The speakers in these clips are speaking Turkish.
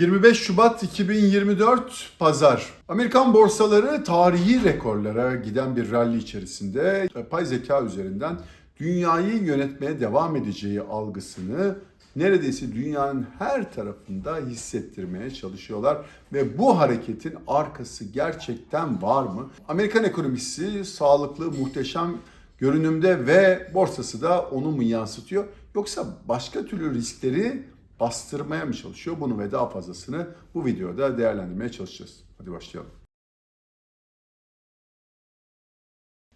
25 Şubat 2024 Pazar. Amerikan borsaları tarihi rekorlara giden bir rally içerisinde yapay zeka üzerinden dünyayı yönetmeye devam edeceği algısını neredeyse dünyanın her tarafında hissettirmeye çalışıyorlar ve bu hareketin arkası gerçekten var mı? Amerikan ekonomisi sağlıklı, muhteşem görünümde ve borsası da onu mu yansıtıyor? Yoksa başka türlü riskleri bastırmaya mı çalışıyor? Bunu ve daha fazlasını bu videoda değerlendirmeye çalışacağız. Hadi başlayalım.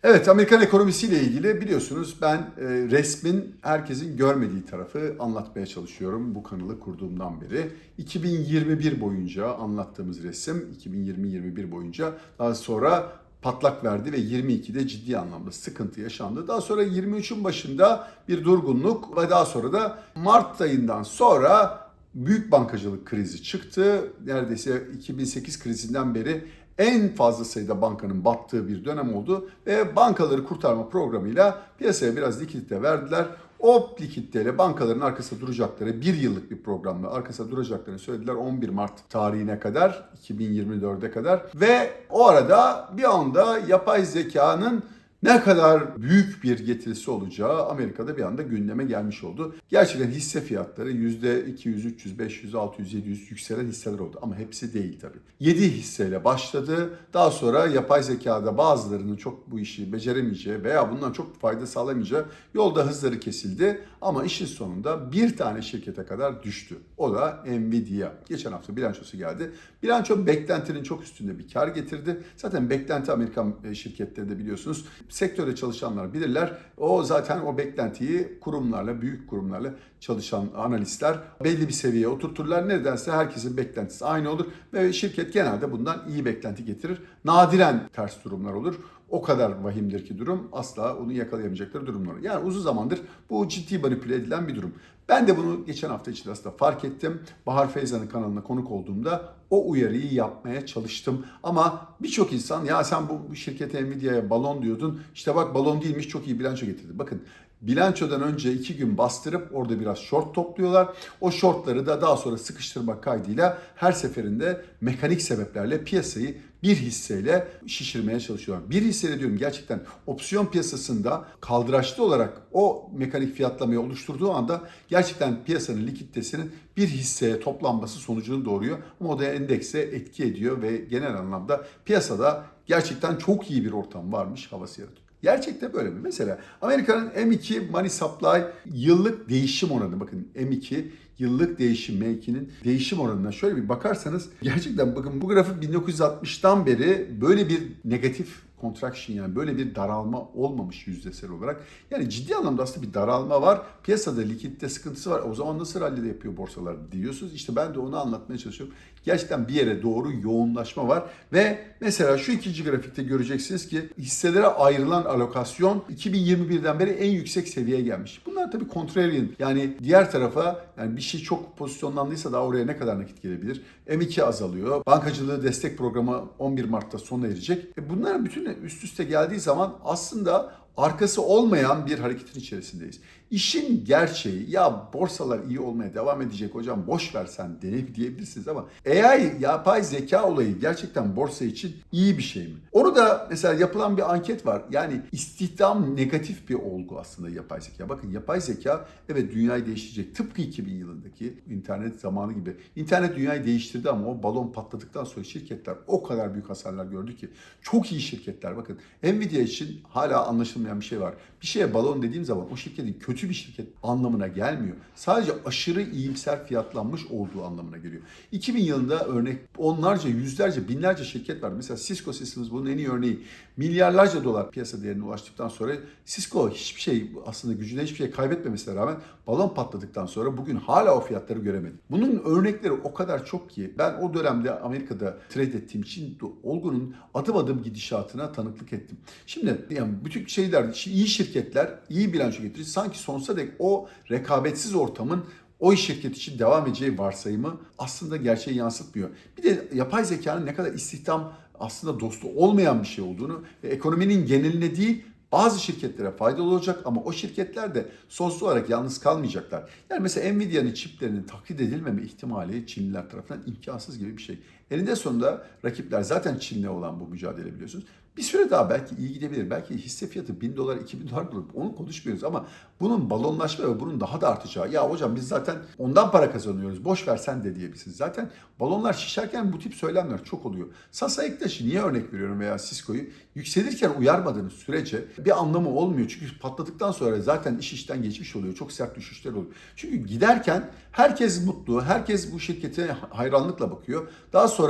Evet, Amerikan ekonomisiyle ilgili biliyorsunuz ben e, resmin herkesin görmediği tarafı anlatmaya çalışıyorum bu kanalı kurduğumdan beri. 2021 boyunca anlattığımız resim 2020-21 boyunca daha sonra patlak verdi ve 22'de ciddi anlamda sıkıntı yaşandı. Daha sonra 23'ün başında bir durgunluk ve daha sonra da Mart ayından sonra büyük bankacılık krizi çıktı. Neredeyse 2008 krizinden beri en fazla sayıda bankanın battığı bir dönem oldu ve bankaları kurtarma programıyla piyasaya biraz likidite verdiler. O likiditeyle bankaların arkasında duracakları bir yıllık bir programla arkasında duracaklarını söylediler 11 Mart tarihine kadar 2024'e kadar. Ve o arada bir anda yapay zekanın ne kadar büyük bir getirisi olacağı Amerika'da bir anda gündeme gelmiş oldu. Gerçekten hisse fiyatları %200, 300, 500, 600, 700 yükselen hisseler oldu ama hepsi değil tabii. 7 hisseyle başladı. Daha sonra yapay zekada bazılarının çok bu işi beceremeyeceği veya bundan çok fayda sağlamayacağı yolda hızları kesildi. Ama işin sonunda bir tane şirkete kadar düştü. O da Nvidia. Geçen hafta bilançosu geldi. Bilanço beklentinin çok üstünde bir kar getirdi. Zaten beklenti Amerikan e, şirketleri de biliyorsunuz sektörde çalışanlar bilirler. O zaten o beklentiyi kurumlarla, büyük kurumlarla çalışan analistler belli bir seviyeye oturturlar. Nedense herkesin beklentisi aynı olur ve şirket genelde bundan iyi beklenti getirir. Nadiren ters durumlar olur. O kadar vahimdir ki durum asla onu yakalayamayacakları durumlar. Yani uzun zamandır bu ciddi manipüle edilen bir durum. Ben de bunu geçen hafta içinde aslında fark ettim. Bahar Feyza'nın kanalına konuk olduğumda o uyarıyı yapmaya çalıştım. Ama birçok insan ya sen bu şirkete Nvidia'ya balon diyordun. İşte bak balon değilmiş çok iyi bilanço getirdi. Bakın bilançodan önce iki gün bastırıp orada biraz short topluyorlar. O shortları da daha sonra sıkıştırmak kaydıyla her seferinde mekanik sebeplerle piyasayı bir hisseyle şişirmeye çalışıyorlar. Bir hisseyle diyorum gerçekten opsiyon piyasasında kaldıraçlı olarak o mekanik fiyatlamayı oluşturduğu anda gerçekten piyasanın likiditesinin bir hisseye toplanması sonucunu doğuruyor. Ama o da endekse etki ediyor ve genel anlamda piyasada gerçekten çok iyi bir ortam varmış havası yaratıyor. Gerçekten böyle mi? Mesela Amerika'nın M2 Money Supply yıllık değişim oranı bakın M2 yıllık değişim M2'nin değişim oranına şöyle bir bakarsanız gerçekten bakın bu grafik 1960'tan beri böyle bir negatif contraction yani böyle bir daralma olmamış yüzdesel olarak. Yani ciddi anlamda aslında bir daralma var. Piyasada likidite sıkıntısı var. O zaman nasıl rallide yapıyor borsalar diyorsunuz. İşte ben de onu anlatmaya çalışıyorum. Gerçekten bir yere doğru yoğunlaşma var ve mesela şu ikinci grafikte göreceksiniz ki hisselere ayrılan alokasyon 2021'den beri en yüksek seviyeye gelmiş. Bunlar tabii contrarian yani diğer tarafa yani bir şey çok pozisyonlandıysa daha oraya ne kadar nakit gelebilir? M2 azalıyor. Bankacılığı destek programı 11 Mart'ta sona erecek. E bunların bütün üst üste geldiği zaman aslında arkası olmayan bir hareketin içerisindeyiz. İşin gerçeği ya borsalar iyi olmaya devam edecek hocam boş ver sen deneyim diyebilirsiniz ama AI yapay zeka olayı gerçekten borsa için iyi bir şey mi? Onu da mesela yapılan bir anket var. Yani istihdam negatif bir olgu aslında yapay zeka. Bakın yapay zeka evet dünyayı değiştirecek. Tıpkı 2000 yılındaki internet zamanı gibi. İnternet dünyayı değiştirdi ama o balon patladıktan sonra şirketler o kadar büyük hasarlar gördü ki. Çok iyi şirketler bakın. Nvidia için hala anlaşılmayan bir şey var. Bir şeye balon dediğim zaman o şirketin kötü bir şirket anlamına gelmiyor. Sadece aşırı iyimser fiyatlanmış olduğu anlamına geliyor. 2000 yılında örnek onlarca, yüzlerce, binlerce şirket var. Mesela Cisco Systems bunun en iyi örneği. Milyarlarca dolar piyasa değerine ulaştıktan sonra Cisco hiçbir şey aslında gücüne hiçbir şey kaybetmemesine rağmen balon patladıktan sonra bugün hala o fiyatları göremedik. Bunun örnekleri o kadar çok ki ben o dönemde Amerika'da trade ettiğim için olgunun adım adım gidişatına tanıklık ettim. Şimdi yani bütün şeyler, iyi şirketler, iyi bilanço getirir. Sanki sonsuza dek o rekabetsiz ortamın o şirket için devam edeceği varsayımı aslında gerçeği yansıtmıyor. Bir de yapay zekanın ne kadar istihdam aslında dostu olmayan bir şey olduğunu ve ekonominin geneline değil Bazı şirketlere faydalı olacak ama o şirketler de soslu olarak yalnız kalmayacaklar. Yani mesela Nvidia'nın çiplerinin taklit edilmeme ihtimali Çinliler tarafından imkansız gibi bir şey. Eninde sonunda rakipler zaten Çin'le olan bu mücadele biliyorsunuz. Bir süre daha belki iyi gidebilir. Belki hisse fiyatı 1000 dolar, 2000 dolar olur. Onu konuşmuyoruz ama bunun balonlaşma ve bunun daha da artacağı. Ya hocam biz zaten ondan para kazanıyoruz. Boş ver sen de diyebilirsiniz. Zaten balonlar şişerken bu tip söylemler çok oluyor. Sasa Ektaş'ı niye örnek veriyorum veya Cisco'yu? Yükselirken uyarmadığınız sürece bir anlamı olmuyor. Çünkü patladıktan sonra zaten iş işten geçmiş oluyor. Çok sert düşüşler oluyor. Çünkü giderken herkes mutlu. Herkes bu şirkete hayranlıkla bakıyor. Daha sonra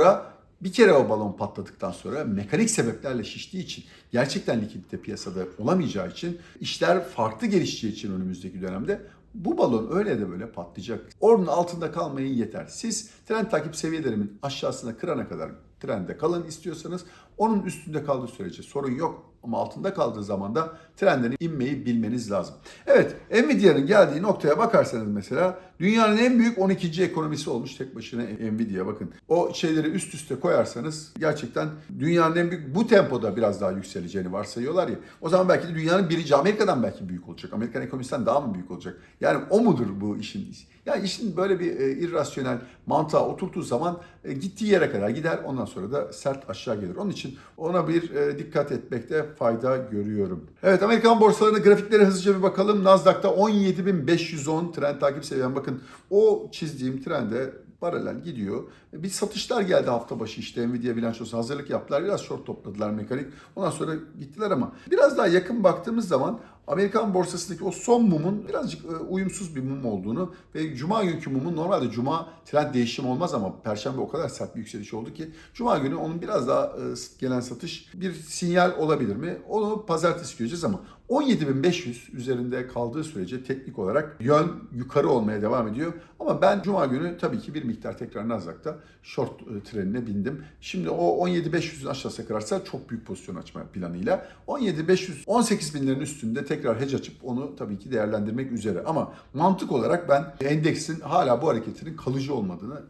bir kere o balon patladıktan sonra mekanik sebeplerle şiştiği için gerçekten likidite piyasada olamayacağı için işler farklı gelişeceği için önümüzdeki dönemde bu balon öyle de böyle patlayacak. Onun altında kalmayın yeter. Siz trend takip seviyelerimin aşağısına kırana kadar trende kalın istiyorsanız onun üstünde kaldığı sürece sorun yok. Ama altında kaldığı zaman da trendlerin inmeyi bilmeniz lazım. Evet Nvidia'nın geldiği noktaya bakarsanız mesela dünyanın en büyük 12. ekonomisi olmuş tek başına Nvidia bakın. O şeyleri üst üste koyarsanız gerçekten dünyanın en büyük bu tempoda biraz daha yükseleceğini varsayıyorlar ya. O zaman belki de dünyanın birinci Amerika'dan belki büyük olacak. Amerikan ekonomisinden daha mı büyük olacak? Yani o mudur bu işin? Ya işin böyle bir e, irrasyonel mantığa oturttuğu zaman e, gittiği yere kadar gider. Ondan sonra da sert aşağı gelir. Onun için ona bir e, dikkat etmekte fayda görüyorum. Evet Amerikan borsalarına grafiklere hızlıca bir bakalım. Nasdaq'ta 17.510 trend takip seviyem. Bakın o çizdiğim trende paralel gidiyor. Bir satışlar geldi hafta başı işte Nvidia bilançosu hazırlık yaptılar. Biraz short topladılar mekanik. Ondan sonra gittiler ama biraz daha yakın baktığımız zaman Amerikan borsasındaki o son mumun birazcık e, uyumsuz bir mum olduğunu ve cuma günkü mumun normalde cuma trend değişim olmaz ama perşembe o kadar sert bir yükseliş oldu ki cuma günü onun biraz daha e, gelen satış bir sinyal olabilir mi? Onu pazartesi göreceğiz ama 17.500 üzerinde kaldığı sürece teknik olarak yön yukarı olmaya devam ediyor. Ama ben cuma günü tabii ki bir miktar tekrar Nasdaq'ta short e, trenine bindim. Şimdi o 17.500'ün aşağısına kırarsa çok büyük pozisyon açma planıyla 17.500 18.000'lerin üstünde tekrar hedge açıp onu tabii ki değerlendirmek üzere. Ama mantık olarak ben endeksin hala bu hareketinin kalıcı olmadığını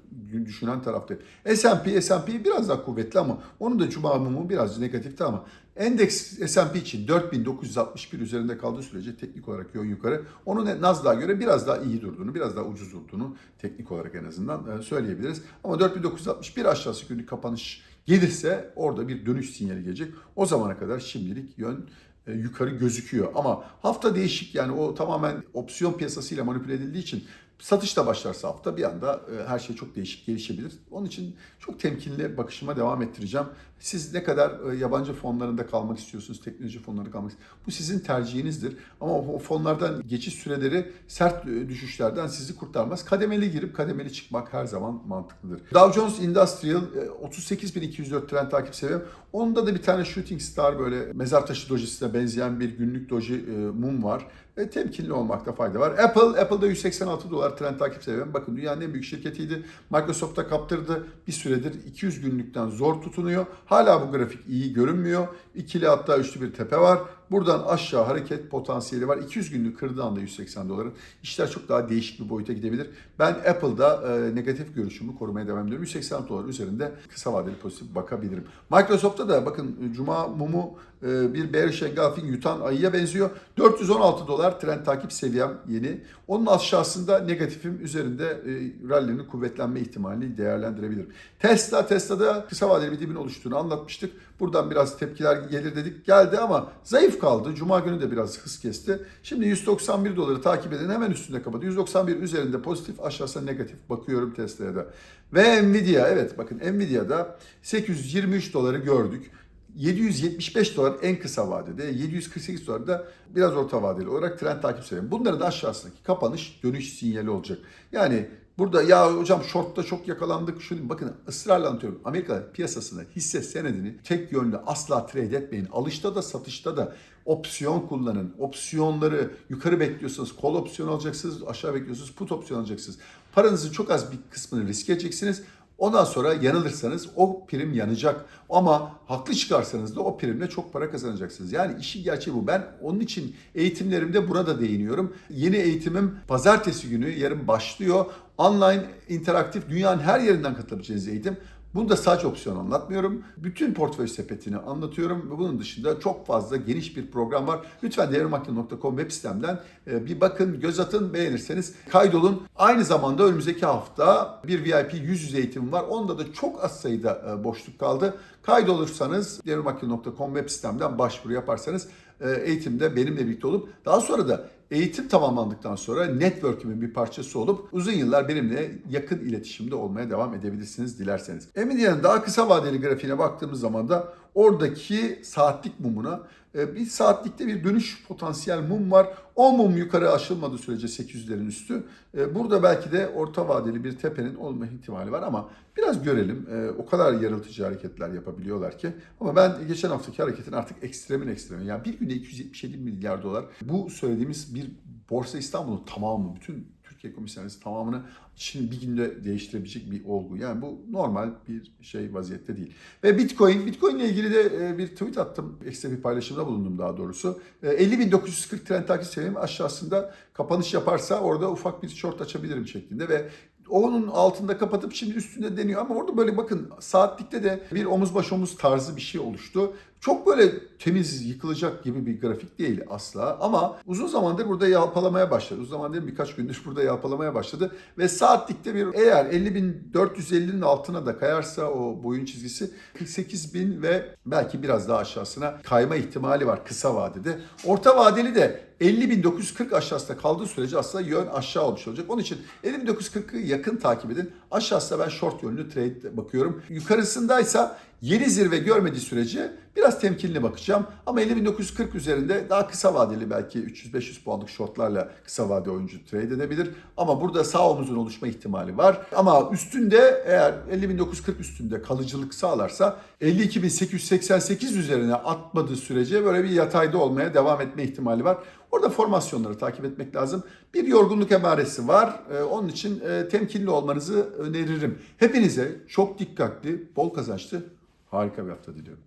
düşünen taraftayım. S&P, S&P biraz daha kuvvetli ama onun da cuma mumu biraz negatifti ama Endeks S&P için 4961 üzerinde kaldığı sürece teknik olarak yön yukarı. Onun Nasdaq'a göre biraz daha iyi durduğunu, biraz daha ucuz durduğunu teknik olarak en azından söyleyebiliriz. Ama 4961 aşağısı günlük kapanış gelirse orada bir dönüş sinyali gelecek. O zamana kadar şimdilik yön yukarı gözüküyor. Ama hafta değişik yani o tamamen opsiyon piyasasıyla manipüle edildiği için satış da başlarsa hafta bir anda her şey çok değişik gelişebilir. Onun için çok temkinli bakışıma devam ettireceğim. Siz ne kadar yabancı fonlarında kalmak istiyorsunuz, teknoloji fonlarında kalmak istiyorsunuz. Bu sizin tercihinizdir. Ama o fonlardan geçiş süreleri sert düşüşlerden sizi kurtarmaz. Kademeli girip kademeli çıkmak her zaman mantıklıdır. Dow Jones Industrial 38.204 trend takip seviyem. Onda da bir tane Shooting Star böyle mezar taşı dojisine benzeyen bir günlük doji mum var. E, temkinli olmakta fayda var. Apple, Apple'da 186 dolar trend takip seviyem. Bakın dünyanın en büyük şirketiydi. Microsoft'ta kaptırdı. Bir süredir 200 günlükten zor tutunuyor. Hala bu grafik iyi görünmüyor. İkili hatta üçlü bir tepe var. Buradan aşağı hareket potansiyeli var. 200 günlük kırdığı anda 180 doların. İşler çok daha değişik bir boyuta gidebilir. Ben Apple'da e, negatif görüşümü korumaya devam ediyorum. 180 dolar üzerinde kısa vadeli pozitif bakabilirim. Microsoft'ta da bakın Cuma mumu e, bir bearish engulfing yutan ayıya benziyor. 416 dolar trend takip seviyem yeni. Onun aşağısında negatifim üzerinde e, rally'nin kuvvetlenme ihtimalini değerlendirebilirim. Tesla, Tesla'da kısa vadeli bir dibin oluştuğunu anlatmıştık. Buradan biraz tepkiler gelir dedik. Geldi ama zayıf kaldı. Cuma günü de biraz hız kesti. Şimdi 191 doları takip edin. Hemen üstünde kapadı. 191 üzerinde pozitif aşağısına negatif bakıyorum Tesla'ya da. Ve Nvidia evet bakın Nvidia'da 823 doları gördük. 775 dolar en kısa vadede, 748 dolar da biraz orta vadeli olarak trend takip seviyem. Bunların da aşağısındaki kapanış dönüş sinyali olacak. Yani Burada ya hocam shortta çok yakalandık. Şunu bakın ısrarla anlatıyorum. Amerika piyasasında hisse senedini tek yönlü asla trade etmeyin. Alışta da satışta da opsiyon kullanın. Opsiyonları yukarı bekliyorsanız kol opsiyon alacaksınız, aşağı bekliyorsunuz put opsiyon alacaksınız. Paranızın çok az bir kısmını riske edeceksiniz. Ondan sonra yanılırsanız o prim yanacak. Ama haklı çıkarsanız da o primle çok para kazanacaksınız. Yani işin gerçeği bu. Ben onun için eğitimlerimde burada değiniyorum. Yeni eğitimim pazartesi günü yarın başlıyor. Online, interaktif, dünyanın her yerinden katılabileceğiniz eğitim. Bunu da sadece opsiyon anlatmıyorum. Bütün portföy sepetini anlatıyorum ve bunun dışında çok fazla geniş bir program var. Lütfen devrimakine.com web sitemden e, bir bakın, göz atın, beğenirseniz kaydolun. Aynı zamanda önümüzdeki hafta bir VIP yüz yüze eğitimim var. Onda da çok az sayıda e, boşluk kaldı. Kaydolursanız devrimakine.com web sitemden başvuru yaparsanız e, eğitimde benimle birlikte olup daha sonra da eğitim tamamlandıktan sonra network'imin bir parçası olup uzun yıllar benimle yakın iletişimde olmaya devam edebilirsiniz dilerseniz. Nvidia'nın daha kısa vadeli grafiğine baktığımız zaman da oradaki saatlik mumuna bir saatlikte bir dönüş potansiyel mum var. O mum yukarı aşılmadığı sürece 800'lerin üstü. E, Burada belki de orta vadeli bir tepenin olma ihtimali var ama biraz görelim. E, O kadar yarıltıcı hareketler yapabiliyorlar ki. Ama ben geçen haftaki hareketin artık ekstremin ekstremi. Yani bir günde 277 milyar dolar. Bu söylediğimiz bir Borsa İstanbul'un tamamı, bütün Türkiye komisyonesi tamamını şimdi bir günde değiştirebilecek bir olgu. Yani bu normal bir şey vaziyette değil. Ve Bitcoin, Bitcoin ile ilgili de e, bir tweet attım. Ekstra bir paylaşımda bulundum daha doğrusu. E, 50.940 trend takip seviyem aşağısında kapanış yaparsa orada ufak bir short açabilirim şeklinde ve onun altında kapatıp şimdi üstünde deniyor ama orada böyle bakın saatlikte de bir omuz baş omuz tarzı bir şey oluştu. Çok böyle temiz yıkılacak gibi bir grafik değil asla ama uzun zamandır burada yalpalamaya başladı. Uzun zamandır birkaç gündür burada yalpalamaya başladı ve saatlikte bir eğer 50.450'nin altına da kayarsa o boyun çizgisi 48.000 ve belki biraz daha aşağısına kayma ihtimali var kısa vadede. Orta vadeli de 50.940 aşağısında kaldığı sürece aslında yön aşağı olmuş olacak. Onun için 50.940'ı yakın takip edin. Aşağısında ben short yönlü trade bakıyorum. Yukarısındaysa yeni zirve görmediği sürece biraz temkinli bakacağım. Ama 50.940 üzerinde daha kısa vadeli belki 300-500 puanlık shortlarla kısa vade oyuncu trade edebilir. Ama burada sağ omuzun oluşma ihtimali var. Ama üstünde eğer 50.940 üstünde kalıcılık sağlarsa 52.888 üzerine atmadığı sürece böyle bir yatayda olmaya devam etme ihtimali var. Orada formasyonları takip etmek lazım. Bir yorgunluk emaresi var. Ee, onun için e, temkinli olmanızı öneririm. Hepinize çok dikkatli, bol kazançlı, harika bir hafta diliyorum.